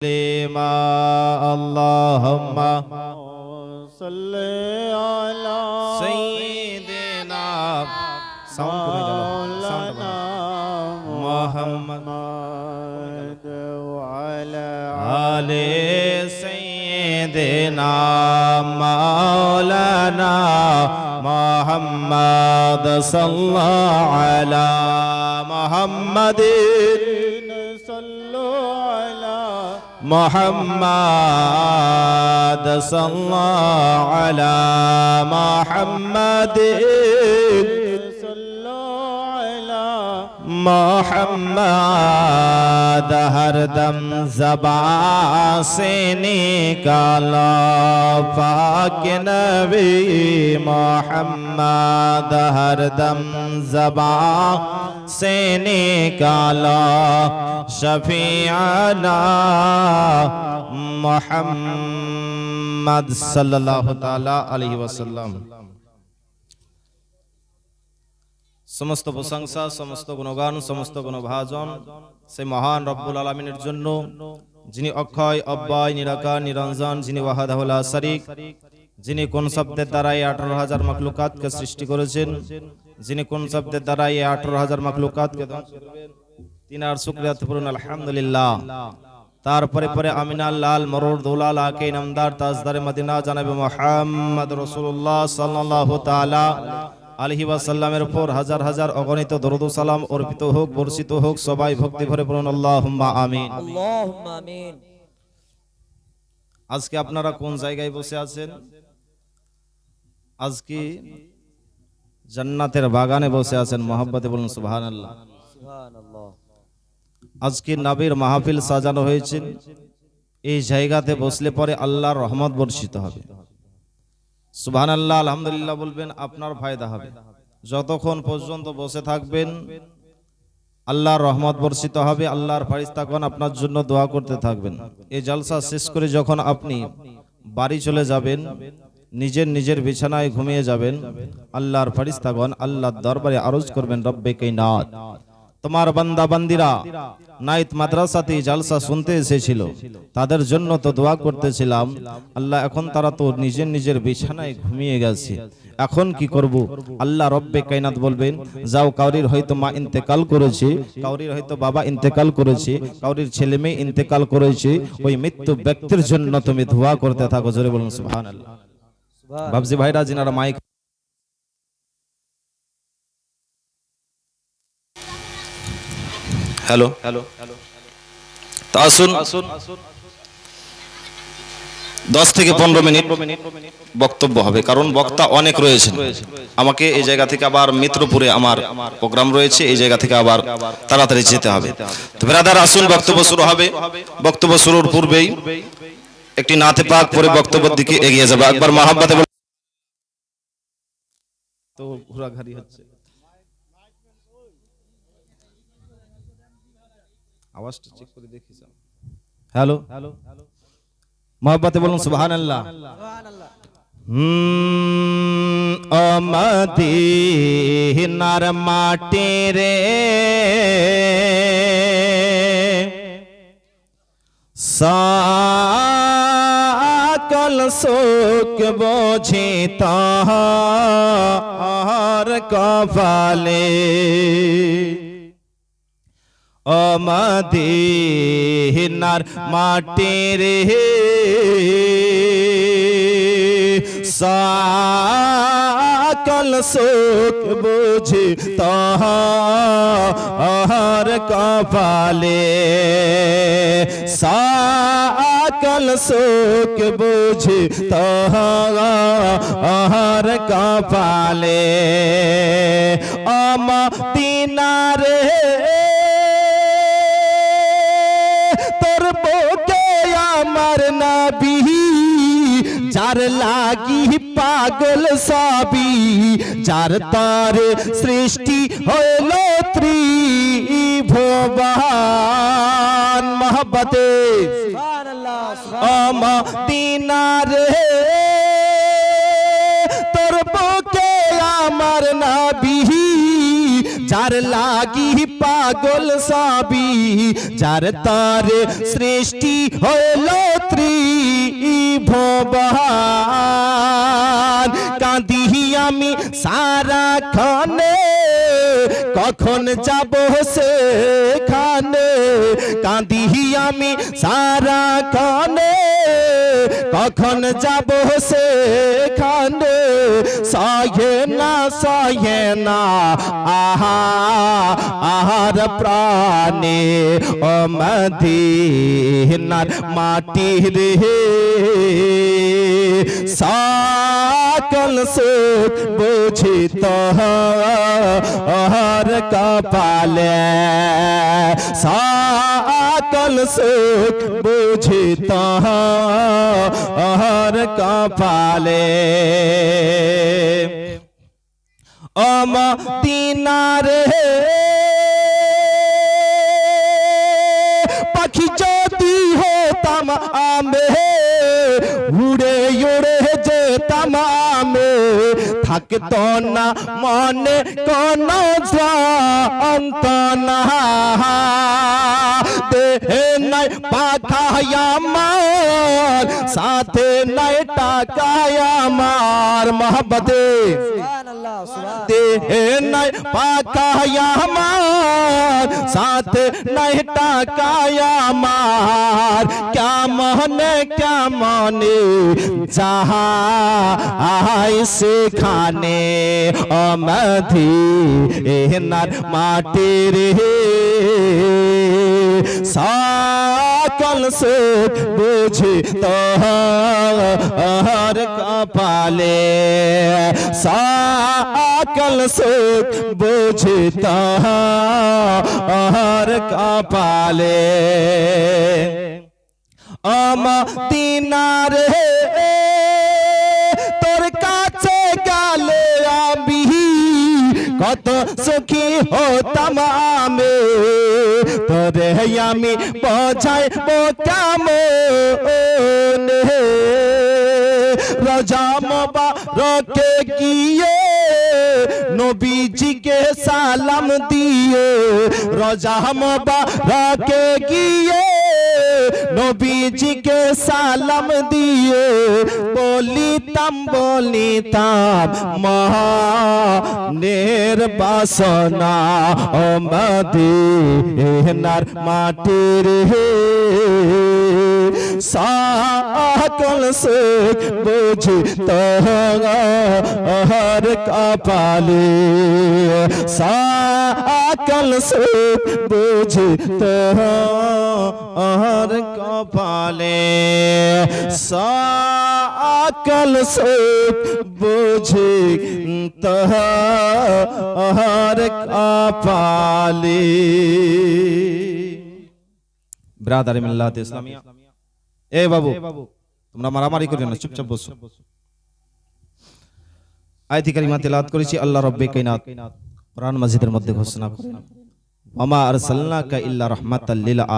تسليما اللهم صل على سيدنا مولانا محمد وعلى آل سيدنا مولانا محمد صلى على محمد. محمد صلى على محمد محمد ہر دم زباں سے نکالا پاک نبی محمد ہر دم زباں سے نکالا شفیعنا محمد صلی اللہ تعالی علیہ وسلم সমস্ত প্রশংসা, সমস্ত গুণগান, সমস্ত গুণভাজন সেই মহান রব্বুল আলমিনের জন্য, যিনি অক্ষয়, অব্যয়, নিরাকার, নিরঞ্জন, যিনি ওয়াহাদাহুল্লাহ শরিক, যিনি কোন শব্দের দ্বারাই আঠারো হাজার মখলুকাতকে সৃষ্টি করেছেন, যিনি কোন শব্দের দ্বারা এই আঠারো হাজার করবেন তিন আর শুক্রিয়াত পূরণ, আলহামদুলিল্লাহ। তারপরে পরে আমিনা লাল, মরুর দৌলাল, আকে নামদার তাজদারে মদিনা, জানাবে মোহাম্মদ রসুল্লাহ সাল্লাল্লাহু তাআলা আলহিবাসাল্লামের উপর হাজার হাজার অগণিত দরদ সালাম অর্পিত হোক বর্ষিত হোক সবাই ভক্তি ভরে পড়ুন আল্লাহ আমিন। আজকে আপনারা কোন জায়গায় বসে আছেন? আজকে জান্নাতের বাগানে বসে আছেন মহাব্বতে বলুন সুবহানাল্লাহ। আজকে নাবির মাহফিল সাজানো হয়েছে। এই জায়গাতে বসলে পরে আল্লাহর রহমত বর্ষিত হবে। সুবহান আল্লাহ আলহামদুলিল্লাহ বলবেন, আপনার ফায়দা হবে। যতক্ষণ পর্যন্ত বসে থাকবেন, আল্লাহর রহমত বর্ষিত হবে, আল্লাহর ফারিস্তাগণ আপনার জন্য দোয়া করতে থাকবেন। এই জলসা শেষ করে যখন আপনি বাড়ি চলে যাবেন, নিজের নিজের বিছানায় ঘুমিয়ে যাবেন, আল্লাহর ফারিস্তাগণ আল্লাহর দরবারে আরজ করবেন, রব্বে নাথ তোমার বান্দা বান্দিরা নাইত মাদ্রাসাতে জালসা শুনতে এসেছিল। তাদের জন্য তো দোয়া করতেছিলাম। আল্লাহ এখন তারা তো নিজের নিজের বিছানায় ঘুমিয়ে গেছে। এখন কি করব? আল্লাহ রব্বে কাইনাত বলবেন যাও কাউরির হয়তো মা ইন্তেকাল করেছে কাউরির হয়তো বাবা ইন্তেকাল করেছে কাউরির ছেলে মেয়ে ইন্তেকাল করেছে ওই মৃত্যু ব্যক্তির জন্য তুমি ধোয়া করতে থাকো। জোরে বলুন সুবহানাল্লাহ। বাবজি ভাইরা যিনারা মাইক হ্যালো হ্যালো তা আসুন আসুন দশ থেকে পনেরো মিনিট বক্তব্য হবে কারণ বক্তা অনেক রয়েছে আমাকে এই জায়গা থেকে আবার মিত্রপুরে আমার প্রোগ্রাম রয়েছে এই জায়গা থেকে আবার তাড়াতাড়ি যেতে হবে। তো ব্রাদার আসুন বক্তব্য শুরু হবে। বক্তব্য শুরুর পূর্বেই একটি নাতে পাক পরে বক্তব্যের দিকে এগিয়ে যাবে। একবার মহাব্বাতে বল- তো ঘোরাঘাড়ি হচ্ছে। আওয়াজটা চেক করে দেখি হ্যালো হ্যালো মহাব্বাতে বলুন সুবহানাল্লাহ। হুম অমদিনার মাটি রে। সকল সুখ বোঝে তাহার কপালে। অমদিনার মাটি রে সকল সুখ বুঝি তাহার কপালে সকল সুখ বুঝি তাহার কপালে অমদিনারে তোর যার লাগি পাগল সবি যার তার সৃষ্টি হইল ত্রিভুবান। মহব্বতে। আমদিনার তোর বুকে আমার নাবিহী যার লাগি পাগল সাবি যার তার সৃষ্টি হইল ত্রিভুবন কাঁদি আমি সারা খানে কখন যাব সেখানে? কাঁদি আমি সারা খানে কখন যাব সেখানে সাহে না সাহে না। আহা আহার প্রাণে অমদিনার মাটি রে। সকল সুখ বুঝিত হর কপালে সকল সুখ বুঝিত হর কপালে অম দিনারে পাখি যদি হতাম আমে উড়ে উড়ে যেতাম আমে থাকত না, মনে কোন যন্ত্রণা দেহে নাই পাখায় আমার, সাথে নাই টাকায় আমার মহব্বতে। সুবহানাল্লাহ সুবহান দেহে নাই পাকায় আমার সাথে নাই টাকায় আমার কেমনে কেমনে যাহা আই সেখানে অমধি এনার মাটির সকল সুখ বুঝি তোহর কপালে সকল সুখ বুঝি তোহর কপালে আম দিনারে তোর কত সুখী হতাম আমি তোরে আমি বোঝাইবো কেমন রাজা রকে গিয়ে নবীজিকে সালাম দিয়ে রাজা রকে গিয়ে নবীজিকে সালাম দিয়ে বলিতাম বলিতাম, মহানের বাসনা ও মদিনার মাটির হে। সকল সুখ বুঝি তোহর কপালে। সকল সুখ বুঝি তোহর কপালে সকল সুখ বুঝি তোহর কপালে ব্রাদার মিল্লাত ইসলামিয়া এ বাবু তোমরা মারামারি করি না চুপচাপ বসো আয়াতি কারিমা তেলাওয়াত করেছি আল্লাহ রাব্বে কাইনাত কোরআন মসজিদের মধ্যে ঘোষণা করেন। মামা আর সাল্লাকা ইল্লা রহমাত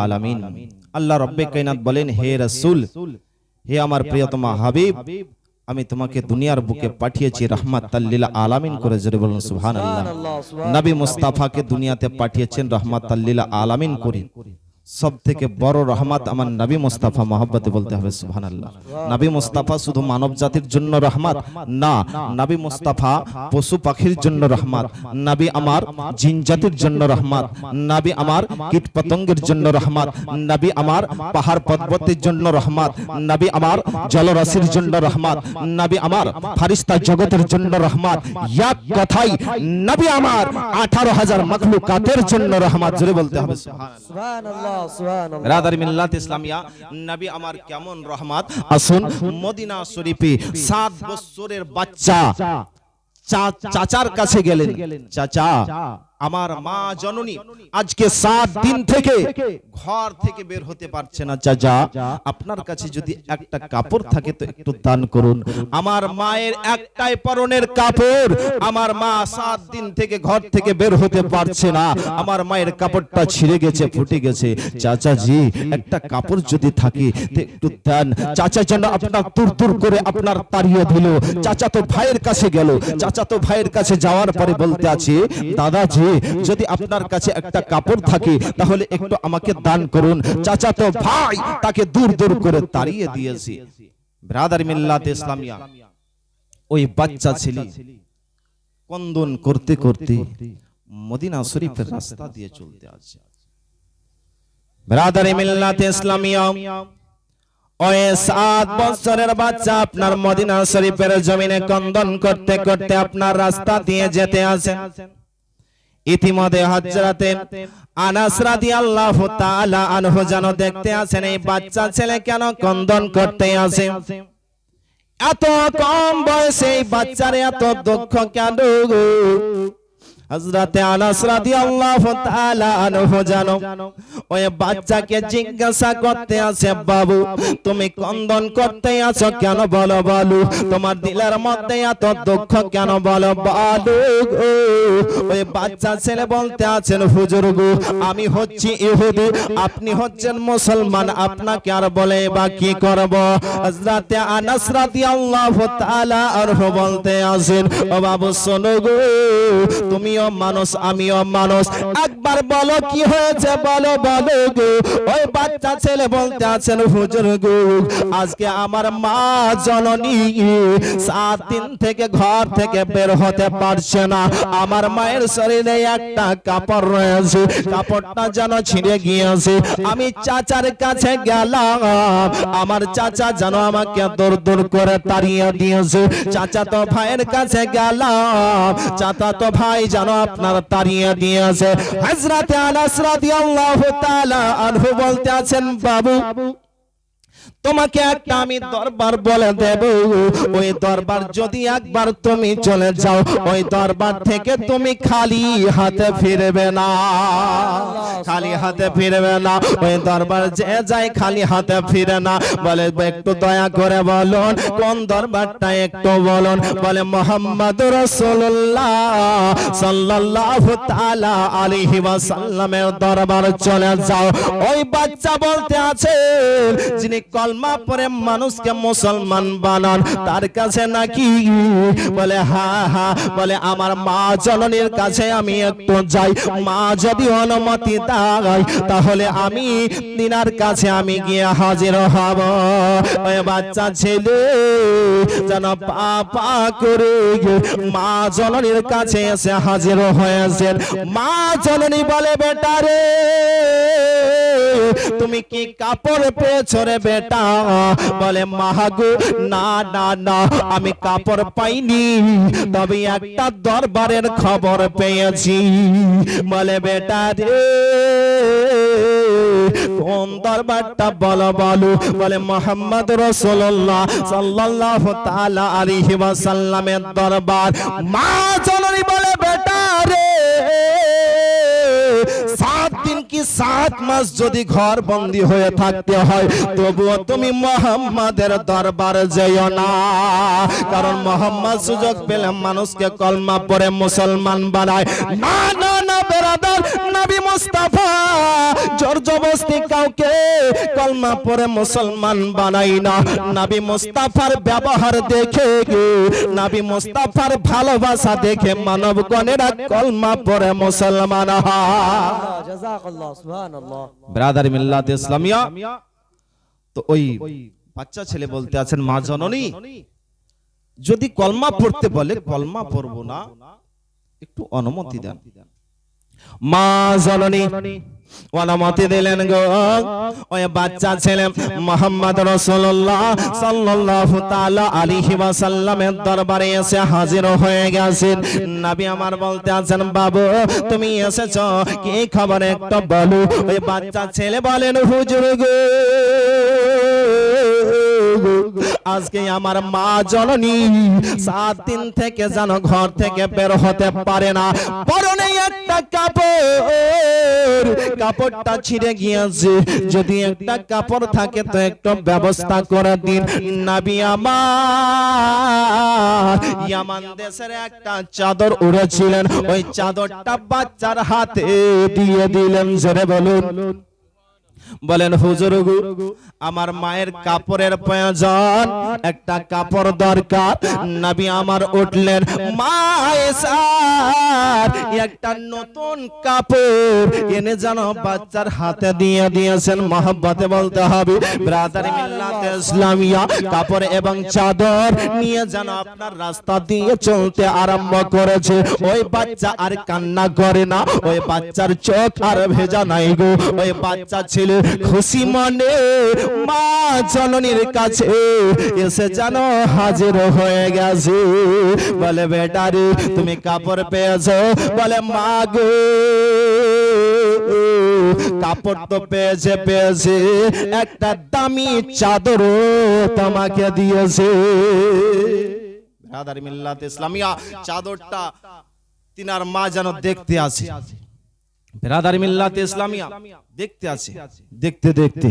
আলামিন। আল্লাহ রব্বে কাইনাত বলেন হে রসুল হে আমার প্রিয়তমা হাবিব আমি তোমাকে দুনিয়ার বুকে পাঠিয়েছি রহমাত তাল্লিল আলামিন করে জোরে বলুন সুবহানাল্লাহ। নবী মুস্তাফাকে দুনিয়াতে পাঠিয়েছেন রহমাতাল্লিল আলামিন করে। সব থেকে বড় রহমত আমার নবী মুস্তাফা মহব্বতে বলতে হবে, সুবহানাল্লাহ। নবী মুস্তাফা শুধু মানব জাতির জন্য রহমত, না, নবী মুস্তাফা পশু পাখির জন্য রহমত, নবী আমার জিন জাতির জন্য রহমত, নবী আমার কীট পতঙ্গের জন্য রহমত, নবী আমার পাহাড় পর্বতের জন্য রহমত, নবী আমার জলরাশির জন্য রহমত, নবী আমার ফারিস্তা জগতের জন্য রহমত। এক কথাই নবী আমার আঠারো হাজার মখলুকাতের জন্য রহমত, জোরে বলতে হবে সুবহানাল্লাহ। সুবহানাল্লাহ। সুবহানাল্লাহ রাদার মিল্লাত ইসলামিয়া নবী আমার কেমন রহমত? আসুন মদিনা শরীফে সাত বছরের বাচ্চা চা- চাচার কাছে গেলেন। চাচা। আমার মা জননী আজকে সাত দিন থেকে ঘর থেকে বের হতে পারছে না চাচা। আপনার কাছে যদি একটা কাপড় থাকে তো একটু দান করুন। আমার মায়ের একটাই পরনের কাপড়। আমার মা সাত দিন থেকে ঘর থেকে বের হতে পারছে না। আমার মায়ের কাপড়টা ছিঁড়ে গেছে ফুটে গেছে চাচা জি একটা কাপড় যদি থাকে তো একটু দেন। চাচা যেন আপনার তুর তুর করে আপনার তাড়িয়ে দিল। চাচা তো ভাইয়ের কাছে গেল। চাচা তো ভাইয়ের কাছে যাওয়ার পরে বলতে আছে যদি আপনার কাছে একটা কাপড় থাকে, তাহলে একটু আমাকে দান করুন। চাচা তো ভাই, তাকে দূর দূর করে তাড়িয়ে দিয়েছে। ব্রাদার মিল্লাত ইসলামিয়া, ওই বাচ্চা ছেলে কন্দন করতে করতে মদিনা শরীফের রাস্তা দিয়ে চলতে আছে। ব্রাদার মিল্লাত ইসলামিয়া, ওই সাত বছরের বাচ্চা আপনার মদিনা শরীফের জমিনে কন্দন করতে করতে আপনার রাস্তা দিয়ে যেতে আছে। ইতিমধ্যে হজরাতে আনাস রাদিয়াল্লাহু তাআলা আনহু যেন দেখতে আছেন এই বাচ্চা ছেলে কেন কন্দন করতে আসে? এত কম বয়সে এই বাচ্চারে এত দুঃখ কেন হযরতে আনাস রাদিয়াল্লাহু তাআলা আনহু জানো, ওই বাচ্চাকে জিজ্ঞাসা করতে আছে, বাবু, তুমি কন্দন করতে আছো কেন বলো বলো? তোমার দিলের মধ্যে এত দুঃখ কেন বলো বলো ওই বাচ্চা ছেলে বলতে আছেন হুজুর গো, আমি হচ্ছি ইহুদি, আপনি হচ্ছেন মুসলমান, আপনাকে আর বলে বা কি করব? হযরতে আনাস রাদিয়াল্লাহু তাআলা আর বলতে আছেন, ও বাবু, শোনো গো তুমিও মানুষ, আমিও মানুষ। একবার বলো, কি হয়েছে? বলো বলো গো। ওই বাচ্চা ছেলে বলতে আছেন, হুজুর গো, আজকে আমার মা জননী। সাত দিন থেকে ঘর থেকে বের হতে পারছে না। আমার মায়ের শরীরে একটা কাপড় রয়েছে। কাপড়টা যেন ছিঁড়ে গিয়েছে। আমি চাচার কাছে গেলাম। আমার চাচা যেন আমাকে দূর দূর করে তাড়িয়ে দিয়েছে। চাচা তো ভাইয়ের কাছে গেলাম। চাচা তো ভাই যেন আপনার তাড়িয়ে দিয়েছে হযরতে আনাস রাদিয়াল্লাহু তাআলা আনহু বলতে আছেন বাবু তোমাকে একটা আমি দরবার বলে দেব। ওই দরবার যদি একবার তুমি চলে যাও, ওই দরবার থেকে তুমি খালি হাতে ফিরবে না। খালি হাতে ফিরবে না। ওই দরবার যে যায় খালি হাতে ফিরে না। বলে একটু দয়া করে বলুন, কোন দরবারটা একটু বলুন। বলে মোহাম্মদ রসুল্লাহ সাল্লাল্লাহু তাআলা আলাইহি ওয়াসাল্লামের দরবার চলে যাও। ওই বাচ্চা বলতে আছে, যিনি কলমা পরে মানুষকে মুসলমান বানান। তার কাছে নাকি? বলে, হা হা। বলে, আমার মা জননীর কাছে আমি একটু যাই। মা যদি অনুমতি দেয়, তাহলে আমি তিনার কাছে আমি গিয়ে হাজির হব। বাচ্চা ছেলে যেন পা পা করে মা জননীর কাছে এসে হাজির হয়েছেন মা জননী বলে, বেটা রে, তুমি কি কাপড় পেয়েছ রে, বেটা? বলে, মাহাগো, না না না, আমি কাপড় পাইনি। তবে একটা দরবারের খবর পেয়েছি। বলে, বেটা রে, কোন দরবারটা বলো বলো? বলে, মোহাম্মদ রসুল্লাহ সাল্লাল্লাহু তাআলা আলাইহি ওয়াসাল্লামের দরবার। মা জননী বলে, বেটা রে দিন কি সাত মাস যদি ঘর বন্দি হয়ে থাকতে হয়, তবুও তুমি মোহাম্মদের দরবার যেও না। কারণ মোহাম্মদ সুযোগ পেলে মানুষকে কলমা পরে মুসলমান বানায়। না না না, বেরাদার, নবী মুস্তাফা, জোর জবস্তি কাউকে কলমা পরে মুসলমান বানাই না। নবী মুস্তাফার ব্যবহার দেখে নবী মুস্তাফার ভালোবাসা দেখে মানবগণেরা কলমা পরে মুসলমান হয়। জাযাকাল্লাহ সুবহানাল্লাহ। ব্রাদার মিল্লাত ইসলামিয়া তো ওই বাচ্চা ছেলে বলতে আছেন মা জননী। যদি কলমা পড়তে বলে কলমা পড়ব না একটু অনুমতি দেন। মা জননী অনুমতি দিলেন গো। ওই বাচ্চা ছেলে মোহাম্মদ রসুল্লাহ সাল্লাল্লাহু তাআলা আলাইহি ওয়াসাল্লামের দরবারে এসে হাজির হয়ে গেছেন। নবী আমার বলতে আছেন, বাবু, তুমি এসেছ? কি খবর একটা বলো। ওই বাচ্চা ছেলে বলেন, হুজুর গো। আজকে আমার মা জননী সাত দিন থেকে যেন ঘর থেকে বের হতে পারে না। পরনে একটা কাপড়। কাপড়টা ছিঁড়ে গিয়েছে। যদি একটা কাপড় থাকে তো একটু ব্যবস্থা করে দিন। নাবি আমার, ইয়ামান দেশের একটা চাদর উড়েছিলেন। ওই চাদরটা বাচ্চার হাতে দিয়ে দিলেন। জোরে বলুন। বলেন হুজুর গু আমার মায়ের কাপড়ের প্রয়োজন একটা কাপড় দরকার। নবী আমার উঠলেন মা আর একটা নতুন কাপড় এনে যেন বাচ্চার হাতে দিয়ে দিয়েছেন মহব্বতে বলতে হবে ব্রাদার মিল্লাতে ইসলামিয়া কাপড় এবং চাদর নিয়ে যেন আপনার রাস্তা দিয়ে চলতে আরম্ভ করেছে। ওই বাচ্চা আর কান্না করে না। ওই বাচ্চার চোখ আর ভেজা নাই গো। ওই বাচ্চা ছিল খুশি মনে মা জননীর কাছে এসে যেন হাজির হয়ে গেছে। বলে বেটারে তুমি কাপড় পেয়েছ বলে, মা গো, কাপড় তো পেয়েছে পেয়েছে। একটা দামি চাদর তোমাকে দিয়েছে। রাদার মিল্লাত ইসলামিয়া, চাদরটা তিনার মা যেন দেখতে আছে রাদার মিল্লাত ইসলামিয়া দেখতে আছে। দেখতে দেখতে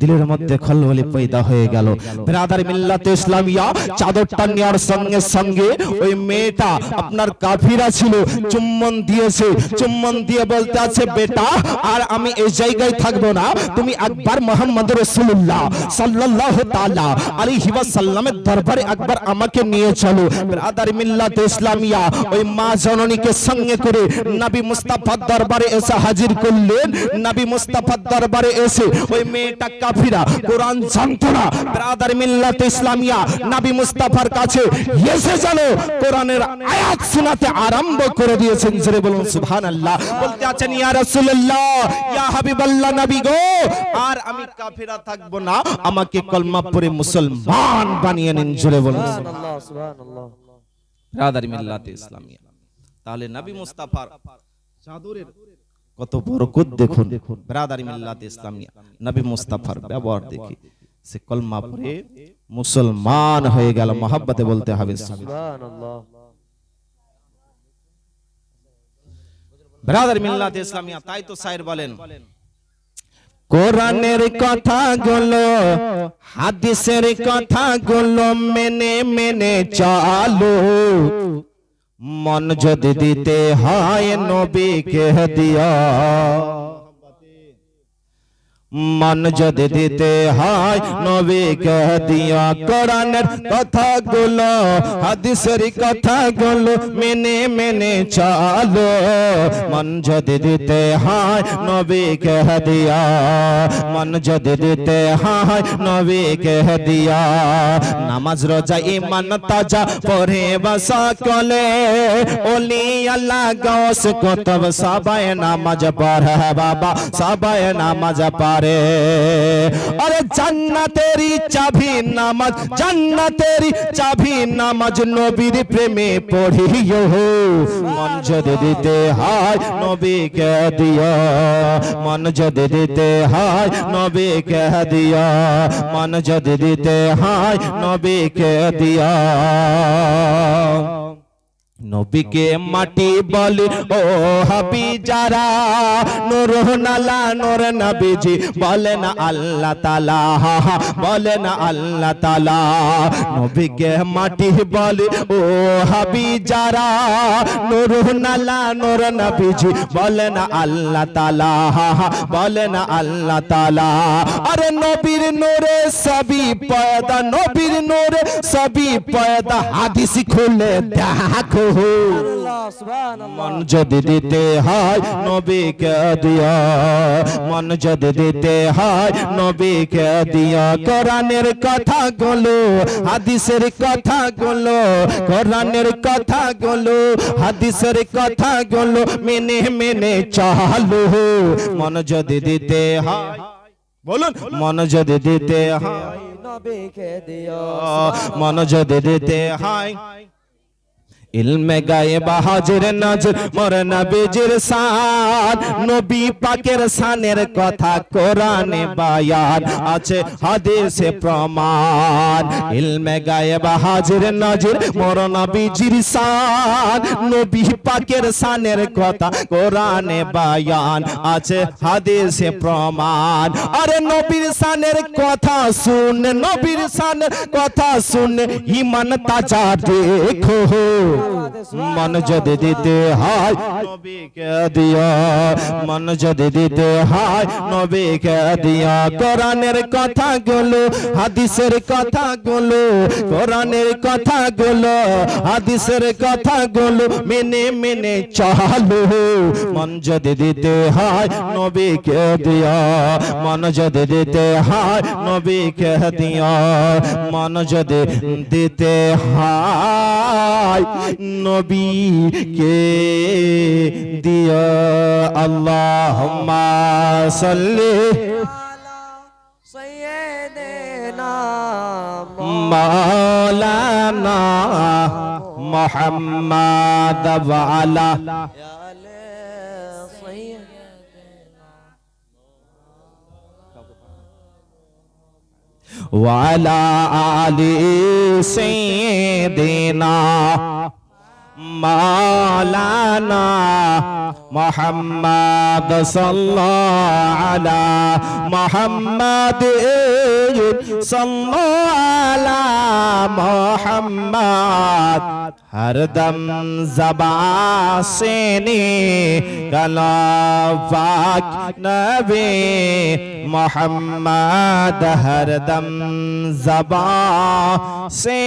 দিলের মধ্যে খলবলি পয়দা হয়ে গেল। ব্রাদার মিল্লাত ইসলামিয়া চাদরটা নেওয়ার সঙ্গে সঙ্গে ওই মেয়েটা আপনার কাফিরা ছিল চুম্বন দিয়েছে। চুম্বন দিয়ে বলতে আছে বেটা আর আমি এই জায়গায় থাকব না। তুমি একবার মোহাম্মদ রসুল্লাহ সাল্লাল্লাহু তাআলা আলাইহি ওয়াসাল্লামের দরবারে একবার আমাকে নিয়ে চলো। ব্রাদার মিল্লাত ইসলামিয়া ওই মা জননীকে সঙ্গে করে নবী মুস্তাফার দরবারে এসে হাজির করলেন। নবী মুস্তাফার দরবারে এসে ওই মেয়েটা কাফিরা কোরআন জানতো না ব্রাদার মিল্লাত ইসলামিয়া নবী মুস্তাফার কাছে এসে যেন কোরআনের আয়াত শোনাতে আরম্ভ করে দিয়েছেন। জোরে বলুন সুবহানাল্লাহ। বলতে আছেন ইয়া রাসূলুল্লাহ ইয়া হাবিবাল্লাহ নবী গো। আর আমি কাফিরা থাকব না আমাকে কলমা পড়ে মুসলমান বানিয়ে নিন। জোরে বলুন Subhanallah, Subhanallah. ব্রাদার মিল্লাতে ইসলামিয়া। তাহলে নবী মুস্তাফার চাদরের কত বরকত দেখুন। ব্রাদার মিল্লাতে ইসলামিয়া নবী মুস্তাফার ব্যবহার দেখি। সে কলমা পড়ে মুসলমান হয়ে গেল মহাব্বতে বলতে হবে। Subhanallah. ব্রাদার মিল্লাতে ইসলামিয়া তাই তো সাইর বলেন। কোরআনের কথাগুলো হাদিসের কথাগুলো মেনে মেনে চালো মন যদি দিতে হয় নবীকে দিয়া মন যদি দিতে হয় নবীকে দিয়া কোরআনের কথাগুলো হাদিসের কথাগুলো মেনে মেনে চলো মন যদি দিতে হয় নবীকে দিয়া মন যদি দিতে হয় নবীকে দিয়া নামাজ রোজা ইমান তাজা পড়ে বসা কলে ওলি আল্লাহ গৌস কুতুব সবাই নামাজ পড়ে বাবা সবাই নামাজ পড়ে আরে জান্নাতেরই চাবি নামাজ, জান্নাতেরই চাবি নামাজ নবীর প্রেমে পড়িও। মন যদি দিতে হয় নবীকে দিও। মন যদি দিতে হয় নবীকে দিও। মন যদি দিতে হয় নবীকে দিও। নবীকে মাটি বলে ও হাবি যারা নূর নালা নূর নবীজি বলে না আল্লাহ তালা বলে না আল্লাহ তালা নবীকে মাটি বলে ও হাবি যারা নূর নালা নূর নবীজি বলে না আল্লাহ তালা বলে না আল্লাহ তালা আরে নবীর নূরে সবই পয়দা নবীর নূরে সবই পয়দা হাদিস খুলে দেখো. মন যদি দিতে হয় নবীকে দিয়া মন যদি দিতে হয় নবীকে দিয়া। কোরআনের কথা গুলো হাদিসের কথা গুলো কোরআনের কথা গুলো হাদিসের কথা গুলো মেনে মেনে চালু। মন যদি দিতে হয় বলুন মন যদি দিতে হয়। নবীকে দিও মন যদি দিতে হয় ইলমে গায়ে বাহাজের নজর, মোর নবীজির শান নবী পাকের শানের কথা কোরআনে বায়ান, আছে হাদিসে প্রমাণ। ইলমে গায়ে বাহাজের নজর, মোর নবীজির শান নবী পাকের শানের কথা কোরআনে বায়ান, আছে হাদিসে প্রমাণ। আরে নবীর শানের কথা শুন, নবীর শানের কথা শুন ইমান তাজা দেখো। মন যদি দিতে হয়, নবীকে দিও মন যদি দিতে হয়, নবীকে দিও কোরআনের কথাগুলো, হাদিসের কথাগুলো, কোরআনের কথাগুলো, হাদিসের কথাগুলো মেনে মেনে চলো। মন যদি দিতে হয়, নবীকে দিও মন যদি দিতে হয়, নবীকে দিও মন যদি দিতে হয় নবীকে দিও আল্লাহুম্মা সাল্লি سيدنا মাওলানা মুহাম্মদ ওয়া আলা يا سيدنا মালানা মোহাম্মদ সাল্লাহ আলা মোহাম্মদ صلو علی محمد ہر دم زبا سے کلا پاک نبی محمد ہر دم زبا سے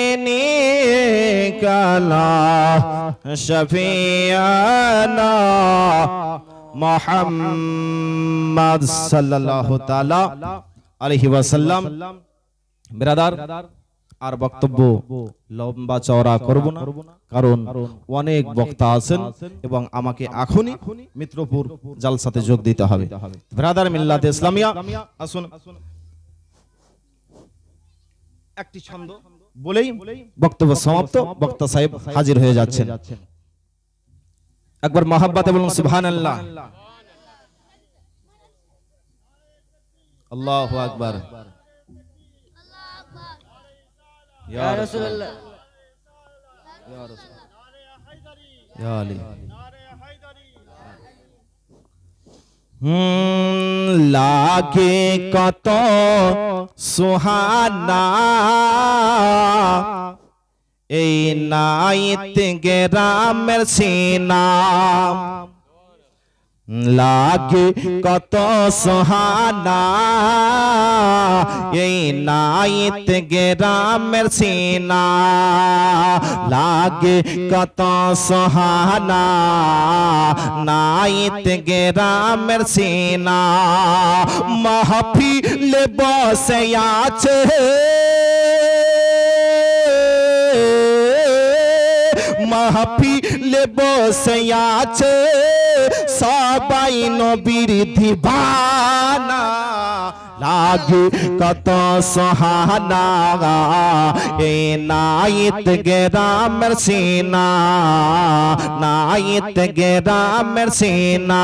کلا شفیعنا محمد صلی اللہ تعالی আলাইহি ওয়াসাল্লাম। ব্রাদার আর বক্তব্য লম্বা চওড়া করব না কারণ অনেক বক্তা আছেন এবং আমাকে এখনই মিত্রপুর জালসাতে যোগ দিতে হবে। ব্রাদার মিল্লাত ইসলামিয়া। আসুন। একটি ছন্দ বলেই বক্তব্য সমাপ্ত। বক্তা সাহেব হাজির হয়ে যাচ্ছেন। একবার মহাব্বাতে বলুন সুবহানাল্লাহ। আল্লাহু அல்லாஹு அக்பர் யா ரசூலுல்லாஹ் யா ரசூல் யா அலி লাগে কত সোহানা এই নাইত গেরামের সিনা লাগে কত সোহানা। এই নাইত গেরামের সিনা। লাগে কত সোহানা। নাইত গেরামের সিনা। মাহফিলে বসে আছে। মাহফিলে বসে আছে সবাই নবীর দিবানা। लागे कत सुहाना। ए राम गेरा मरसीना। गे राम मरसीना।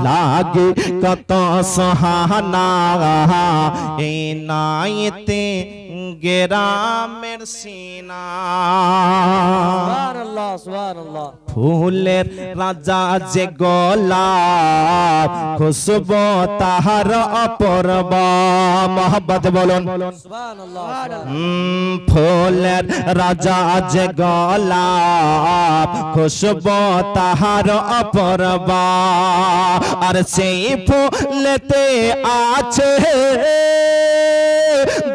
लागे कत सुहाना। ए नाइत गेरा मरसीना। फूल राजा जे गोला। खुशबो तहार পরব, মহব্বত বলুন। ফুলের রাজা যে গলাপ, খুশব তাহার অপরব। আর সেই ফুলেতে আছে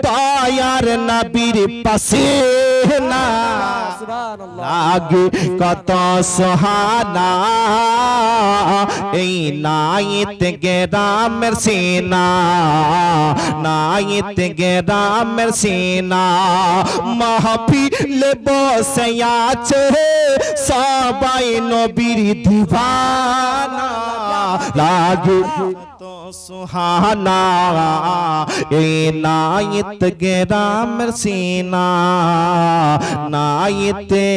দয়ার নবীর পাশে না। লাগে কত সোহানা। এই নাইত গেরামের সিনা নাইত গেরামের সিনা। মাহফিলে বসে আছে সবাই নবীর দিবানা। লাগে সুহানা এ নাইত গেরামের সিনা নাইতে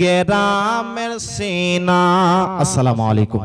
গেরামের সিনা আসসালামু আলাইকুম